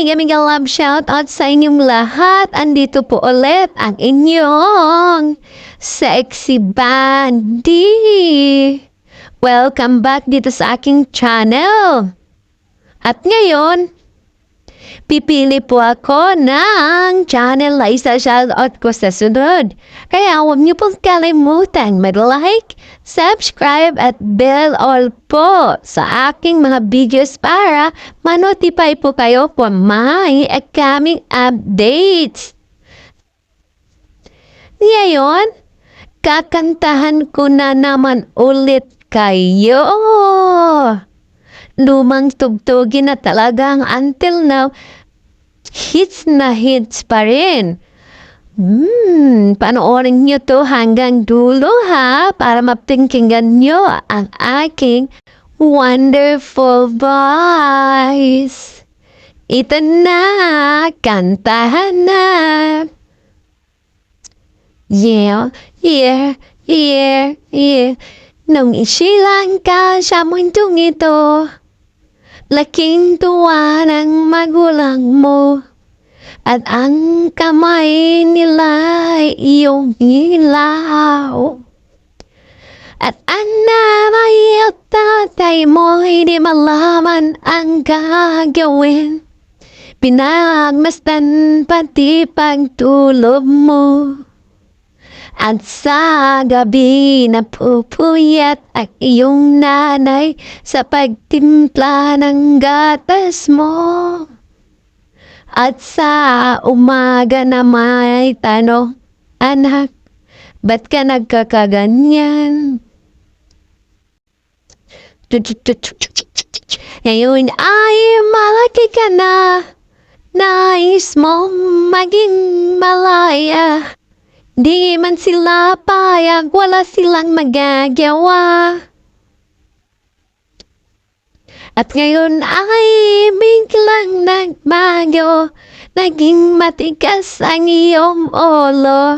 Mega mega love shout out sa inyong lahat. Andito po ulit ang inyong sexy bandi. Welcome back dito sa aking channel. At ngayon, pipili po ako ng channel na isa-shoutout ko sa sunod. Kaya huwag niyo pong kalimutan mag-like, subscribe at bell all po sa aking mga videos para manotify po kayo for my upcoming updates. Ngayon, kakantahan ko na naman ulit kayo. Lumang tugtugin na talagang until now, hits na hits pa rin. Hmm, panoorin nyo to hanggang dulo ha para maptingkingan nyo ang aking wonderful voice. Ito na, kantahan na. Yeah, yeah, yeah, yeah. Nung isilang ka sa mundong ito, laking tuwa ng magulang mo. At ang kamay nila ay iyong ilaw. At ang nanay at tatay mo hindi malaman ang gagawin. Pinagmastan pati pagtulog mo. At sa gabi na pupuyat ang iyong nanay sa pagtimpla ng gatas mo. At sa umaga na may tanong, Anak, ba't ka nagkakaganyan? Ngayon ay malaki ka na, nais mong maging malaya. Di man sila payag, wala silang magagawa. At ngayon ay biglang nagbago, naging matigas ang iyong ulo.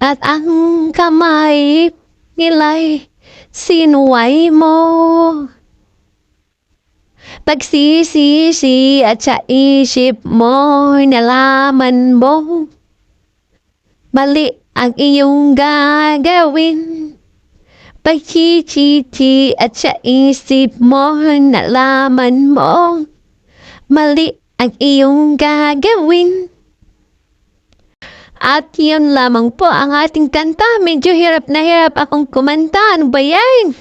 At ang kamay nila'y sinuway mo. Pagsisisi at sa isip mo, nalaman mo. Mali ang iyong gagawin. Pagchichichi at sa isip mo, nalaman mo. Mali ang iyong gagawin. At yun lamang po ang ating kanta. Medyo hirap na hirap akong kumanta. Ano ba yan?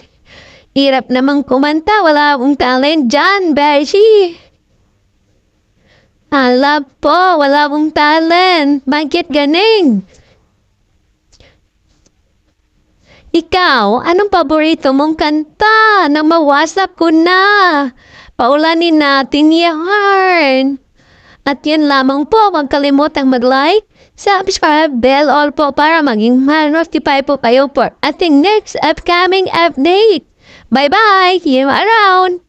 Hirap namang kumanta. Wala akong talent dyan, Beshi. Hala po, wala akong talent. Bakit ganing? Ikaw, anong paborito mong kanta na mawasap ko na? Paulanin natin yan. At yan lamang po, huwag kalimutang mag-like, subscribe, bell all po para maging ma-notify po kayo for ating next upcoming update. Bye-bye! See you around!